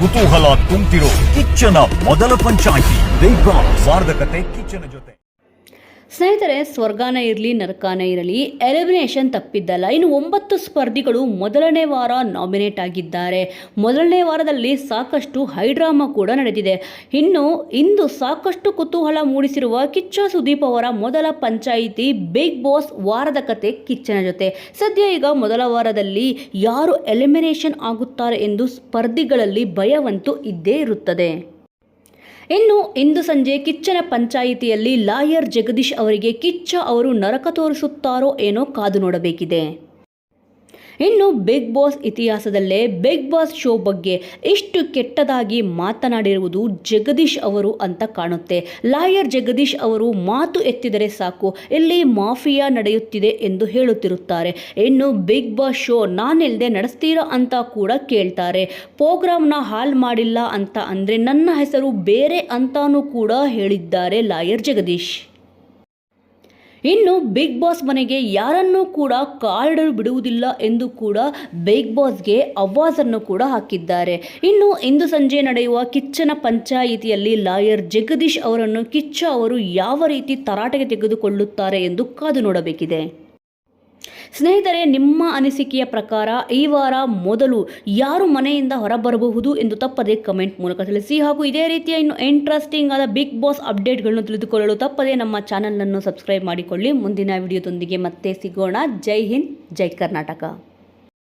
ಕುತೂಹಲ ತುಂಬಿರೋ ಕಿಚ್ಚನ ಮೊದಲ panchayat. Big boss ಕಿಚ್ಚನ ಜೊತೆ. ಸ್ನೇಹಿತರೆ, ಸ್ವರ್ಗಾನೇ ಇರಲಿ, ನರಕಾನೇ ಇರಲಿ ಎಲಿಮಿನೇಷನ್ ತಪ್ಪಿದ್ದಲ್ಲ ಇನ್ನು ಒಂಬತ್ತು ಸ್ಪರ್ಧಿಗಳು ಮೊದಲನೇ ವಾರ ನಾಮಿನೇಟ್ ಆಗಿದ್ದಾರೆ. ಮೊದಲನೇ ವಾರದಲ್ಲಿ ಸಾಕಷ್ಟು ಹೈಡ್ರಾಮಾ ಕೂಡ ನಡೆದಿದೆ. ಇನ್ನು, ಇಂದು ಸಾಕಷ್ಟು ಕುತೂಹಲ ಮೂಡಿಸಿರುವ ಕಿಚ್ಚ ಸುದೀಪ್ ಅವರ ಮೊದಲ ಪಂಚಾಯಿತಿ ಬಿಗ್ ಬಾಸ್ ವಾರದ ಕತೆ ಕಿಚ್ಚನ ಜೊತೆ. ಸದ್ಯ ಈಗ ಮೊದಲ ವಾರದಲ್ಲಿ ಯಾರು ಎಲಿಮಿನೇಷನ್ ಆಗುತ್ತಾರೆ ಎಂದು ಸ್ಪರ್ಧಿಗಳಲ್ಲಿ ಭಯವಂತೂ ಇದ್ದೇ ಇರುತ್ತದೆ. ಇನ್ನು ಇಂದು ಸಂಜೆ ಕಿಚ್ಚನ ಪಂಚಾಯಿತಿಯಲ್ಲಿ ಲಾಯರ್ ಜಗದೀಶ್ ಅವರಿಗೆ ಕಿಚ್ಚ ಅವರು ನರಕ ತೋರಿಸುತ್ತಾರೋ ಏನೋ ಕಾದು ನೋಡಬೇಕಿದೆ. ಇನ್ನು ಬಿಗ್ ಬಾಸ್ ಇತಿಹಾಸದಲ್ಲೇ ಬಿಗ್ ಬಾಸ್ ಶೋ ಬಗ್ಗೆ ಇಷ್ಟು ಕೆಟ್ಟದಾಗಿ ಮಾತನಾಡಿರುವುದು ಜಗದೀಶ್ ಅವರು ಅಂತ ಕಾಣುತ್ತೆ. ಲಾಯರ್ ಜಗದೀಶ್ ಅವರು ಮಾತು ಎತ್ತಿದರೆ ಸಾಕು, ಇಲ್ಲಿ ಮಾಫಿಯಾ ನಡೆಯುತ್ತಿದೆ ಎಂದು ಹೇಳುತ್ತಿರುತ್ತಾರೆ. ಇನ್ನು ಬಿಗ್ ಬಾಸ್ ಶೋ ನಾನೆಲ್ಲದೆ ನಡೆಸ್ತೀರಾ ಅಂತ ಕೂಡ ಕೇಳ್ತಾರೆ. ಪ್ರೋಗ್ರಾಮ್ನ ಹಾಲ್ ಮಾಡಿಲ್ಲ ಅಂತ ಅಂದರೆ ನನ್ನ ಹೆಸರು ಬೇರೆ ಅಂತಾನೂ ಕೂಡ ಹೇಳಿದ್ದಾರೆ ಲಾಯರ್ ಜಗದೀಶ್. ಇನ್ನು ಬಿಗ್ ಬಾಸ್ ಮನೆಗೆ ಯಾರನ್ನೂ ಕೂಡ ಕಾಲಿಡಲು ಬಿಡುವುದಿಲ್ಲ ಎಂದು ಕೂಡ ಬಿಗ್ ಬಾಸ್ಗೆ ಅವಾಜನ್ನು ಕೂಡ ಹಾಕಿದ್ದಾರೆ. ಇನ್ನು ಇಂದು ಸಂಜೆ ನಡೆಯುವ ಕಿಚ್ಚನ ಪಂಚಾಯಿತಿಯಲ್ಲಿ ಲಾಯರ್ ಜಗದೀಶ್ ಅವರನ್ನು ಕಿಚ್ಚ ಅವರು ಯಾವ ರೀತಿ ತರಾಟೆಗೆ ತೆಗೆದುಕೊಳ್ಳುತ್ತಾರೆ ಎಂದು ಕಾದು ನೋಡಬೇಕಿದೆ. ಸ್ನೇಹಿತರೆ, ನಿಮ್ಮ ಅನಿಸಿಕೆಯ ಪ್ರಕಾರ ಈ ವಾರ ಮೊದಲು ಯಾರು ಮನೆಯಿಂದ ಹೊರಬರಬಹುದು ಎಂದು ತಪ್ಪದೆ ಕಮೆಂಟ್ ಮೂಲಕ ತಿಳಿಸಿ. ಹಾಗೂ ಇದೇ ರೀತಿಯ ಇನ್ನು ಇಂಟ್ರೆಸ್ಟಿಂಗ್ ಆದ ಬಿಗ್ ಬಾಸ್ ಅಪ್ಡೇಟ್ಗಳನ್ನು ತಿಳಿದುಕೊಳ್ಳಲು ತಪ್ಪದೆ ನಮ್ಮ ಚಾನಲನ್ನು ಸಬ್ಸ್ಕ್ರೈಬ್ ಮಾಡಿಕೊಳ್ಳಿ. ಮುಂದಿನ ವಿಡಿಯೋದೊಂದಿಗೆ ಮತ್ತೆ ಸಿಗೋಣ. ಜೈ ಹಿಂದ್, ಜೈ ಕರ್ನಾಟಕ.